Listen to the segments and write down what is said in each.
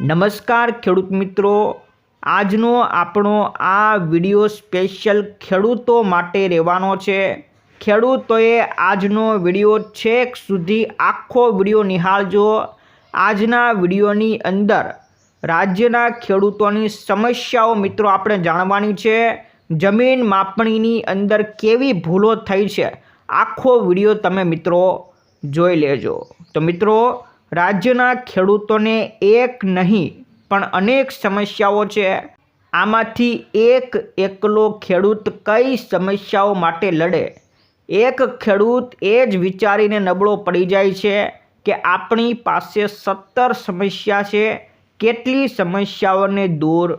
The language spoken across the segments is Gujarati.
નમસ્કાર ખેડૂત મિત્રો. આજનો આપણો આ વિડિયો સ્પેશિયલ ખેડૂતો માટે રહેવાનો છે. ખેડૂતોએ આજનો વિડિયો છેક સુધી આખો વિડિયો નિહાળજો. આજના વિડિયોની અંદર રાજ્યના ખેડૂતોની સમસ્યાઓ મિત્રો આપણે જાણવાની છે. જમીન માપણીની અંદર કેવી ભૂલો થઈ છે? આખો વિડિયો તમે મિત્રો જોઈ લેજો. તો મિત્રો રાજ્યના ખેડૂતોને એક નહીં, પણ અનેક સમસ્યાઓ છે. આમાંથી એક એકલો ખેડૂત કઈ સમસ્યાઓ માટે લડે? એક ખેડૂત એ જ વિચારીને નબળો પડી જાય છે કે આપણી પાસે સત્તર સમસ્યા છે, કેટલી સમસ્યાઓને દૂર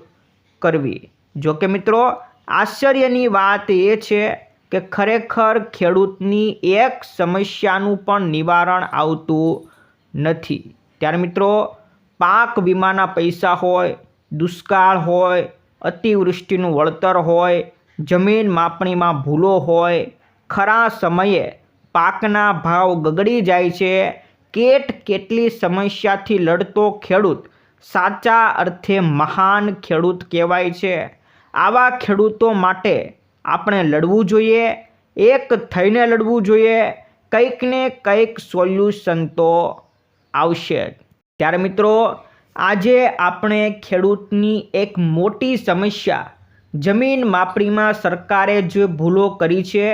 કરવી? જો કે મિત્રો, આશ્ચર્યની વાત એ છે કે ખરેખર ખેડૂતની એક સમસ્યાનું પણ નિવારણ આવતું નથી. ત્યારે મિત્રો, પાક વીમાના પૈસા હોય, દુષ્કાળ હોય, અતિવૃષ્ટિનું વળતર હોય, જમીન માપણીમાં ભૂલો હોય, ખરા સમયે પાકના ભાવ ગગડી જાય છે, કેટ કેટલી સમસ્યાથી લડતો ખેડૂત? સાચા અર્થે મહાન ખેડૂત કહેવાય છે. આવા ખેડૂતો માટે આપણે લડવું જોઈએ, એક થઈને લડવું જોઈએ કંઈક ને કંઈક સોલ્યુશન તો આવશે. ત્યારે મિત્રો, આજે આપણે ખેડૂતની એક મોટી સમસ્યા. જમીન માપણીમાં સરકારે જે ભૂલો કરી છે.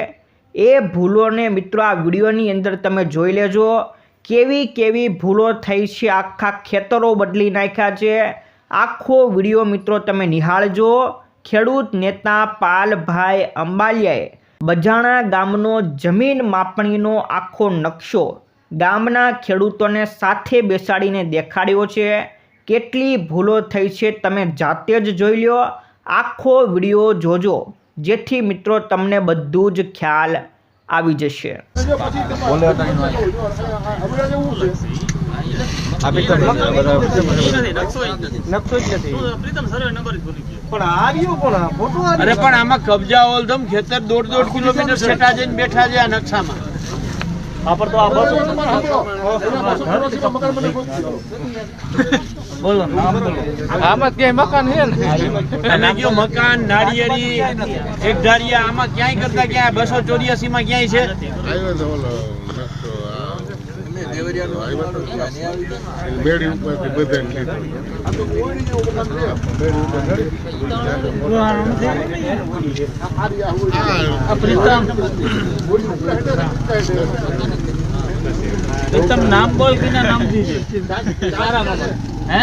એ ભૂલોને મિત્રો, આ વિડીયોની અંદર તમે જોઈ લેજો. કેવી કેવી ભૂલો થઈ છે, આખા ખેતરો બદલી નાખ્યા છે. આખો વીડિયો મિત્રો તમે નિહાળજો. ખેડૂત નેતા પાલભાઈ અંબાલિયાએ બજાણા ગામનો જમીન માપણીનો આખો નકશો ગામના ખેડૂતોને સાથે બેસાડીને દેખાડ્યો છે. કેટલી ભૂલો થઈ છે તમે જાતે જ જોઈ લો આખો વીડિયો જોજો. જેથી મિત્રો તમને બધું જ ખ્યાલ આવી જશે. પણ આમાં કબજા ઓલધમ ખેતર દોઢ દોઢ કિલોમીટર છેટા જઈને બેઠા છે આ નકશામાં. આમાં ક્યાંય મકાન છે ને? અને કયો મકાન નાળિયેરી એક ધારિયા આમાં ક્યાંય કરતા ક્યાં બસો ચોર્યાસી માં ક્યાંય છે? તો નકશો આ આવ્યો તો બેડી ઉપરથી બધાને લીધો. બેડી ઉપર આ પ્રીતમ નામ બોલ કિના નામથી છે હે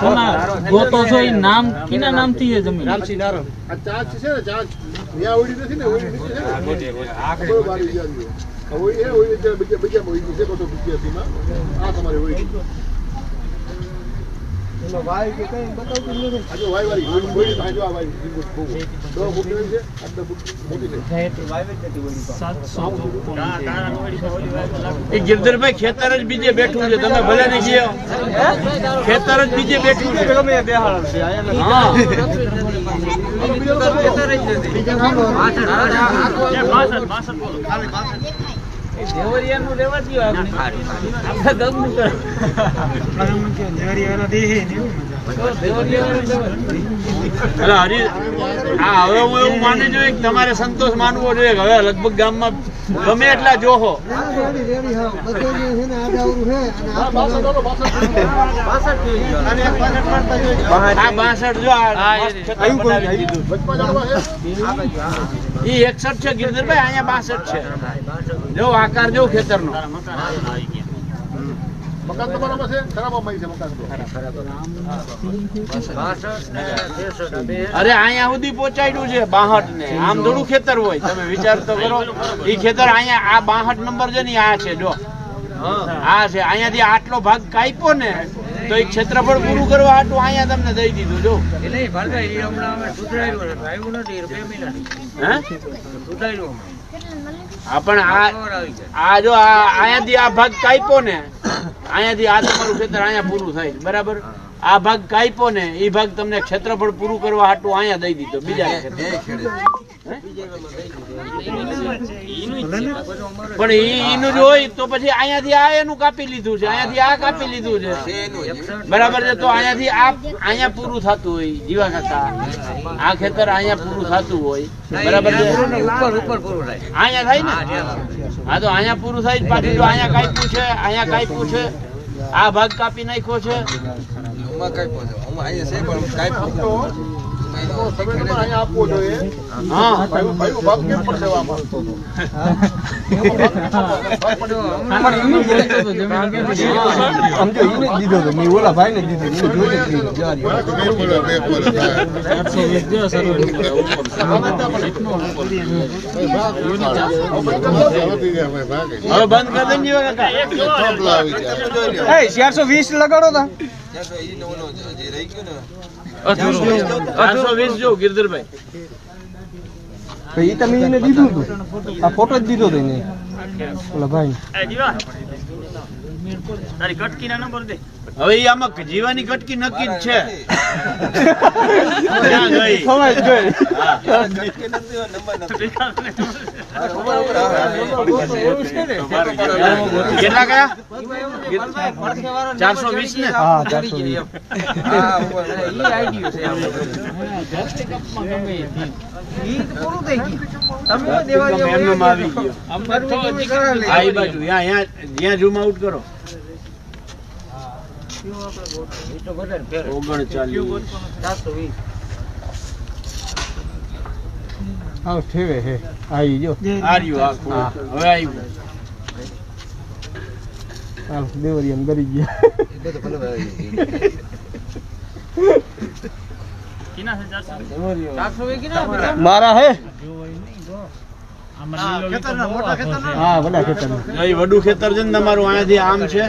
કોના ગોતો છો ઈ નામ કિના નામથી છે જમીન આ ચાંચ છે ને ચાંચ ત્યાં ઓળી નથી ને ઓળી નથી ને બહુ બારી. આ ઓળી એ ઓળી અત્યારે બીજા બીજામાં ઓળી છે બધો બીજાથીમાં. આ તમારી ઓળી એ ગિરધરભાઈ ખેતર જ બીજે બેઠું છે. તમે ભલે નહીં ગયો ખેતર જ બીજે બેઠું છે. હા. દેવરિયાનું આપણે કરો. હવે હું એવું માની જોઈએ કે તમારે સંતોષ માનવો જોઈએ હવે લગભગ ગામમાં ગમે એટલા જોહો. એકસઠ છે ગિરધરભાઈ અહીંયા બાસઠ છે. જો આકાર જો ખેતરનો. મકાન તો બરાબર છે ખરાબમાં છે મકાન અરે અહીંયા સુધી પહોંચાડ્યું છે બાહટ ને આમ થોડું ખેતર હોય તમે વિચાર તો કરો. એ ખેતર અહીંયા આ બાહટ નંબર છે ને આ છે જો. આ છે અહીંયાથી આટલો ભાગ કાપ્યો ને તો એ ક્ષેત્રફળ પૂરું કરવા આટલું અહીંયા તમને દઈ દીધું જો. હે? હા પણ આ આ જો અહીંયાથી આ ભાગ કાપ્યો ને અહીંયાથી આ તમારું ખેતર અહીંયા પૂરું થાય બરાબર? આ ભાગ કાપ્યો ને એ ભાગ તમને ક્ષેત્રફળ પૂરું કરવા હાટું અહીંયા દઈ દીધો બીજા ખેતર પણ એનું જોઈ તો પછી અહીંયાથી આ એનું કાપી લીધું છે, અહીંયાથી આ કાપી લીધું છે. બરાબર છે, તો અહીંયાથી આ અહીંયા પૂરું થતું હોય, જીવા કાકા આ ખેતર અહીંયા પૂરું થતું હોય. બરાબર છે? અહીંયા થાય ને? હા, તો અહીંયા પૂરું થાય પાછું. જો અહીંયા કાપ્યું છે, અહીંયા કાપ્યું છે. આ ભાગ કાપી નાખ્યો છે. આપવો જોઈએ હા. ભાઈ ભાગ કેમ પડશે આમાં હવે બંધ કરી દે ને કાકા ચારસો વીસ લગાડો તા ચારસો વીસ જો ગિરધરભાઈ. એ તમે એને દીધું હતું? આ ફોટો જ દીધો હતો એને? ઓલા ભાઈ હવે ઈ આમાં જીવાની કટકી નક્કી જ છે. કેટલા કયા ચારસો વીસ ને? આવી ગયો. આ બાજુ જ્યાં ઝૂમ આઉટ કરો. ઓગણચાલીસ હા ઠેવે હે આવી જો આ રહ્યું આખું હા. હવે આવ્યું હાલ દેવરી એમ કરી ગયા મારા હે હા વડા ખેતર વડું ખેતર છે ને તમારું અહીંયાથી આમ છે.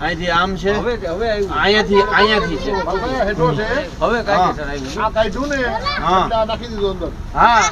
અહીંથી આમ છે. અહીંયાથી અહીંયાથી છે. હવે કાઢ્યું ને હા. નાખી દીધું અંદર. હા.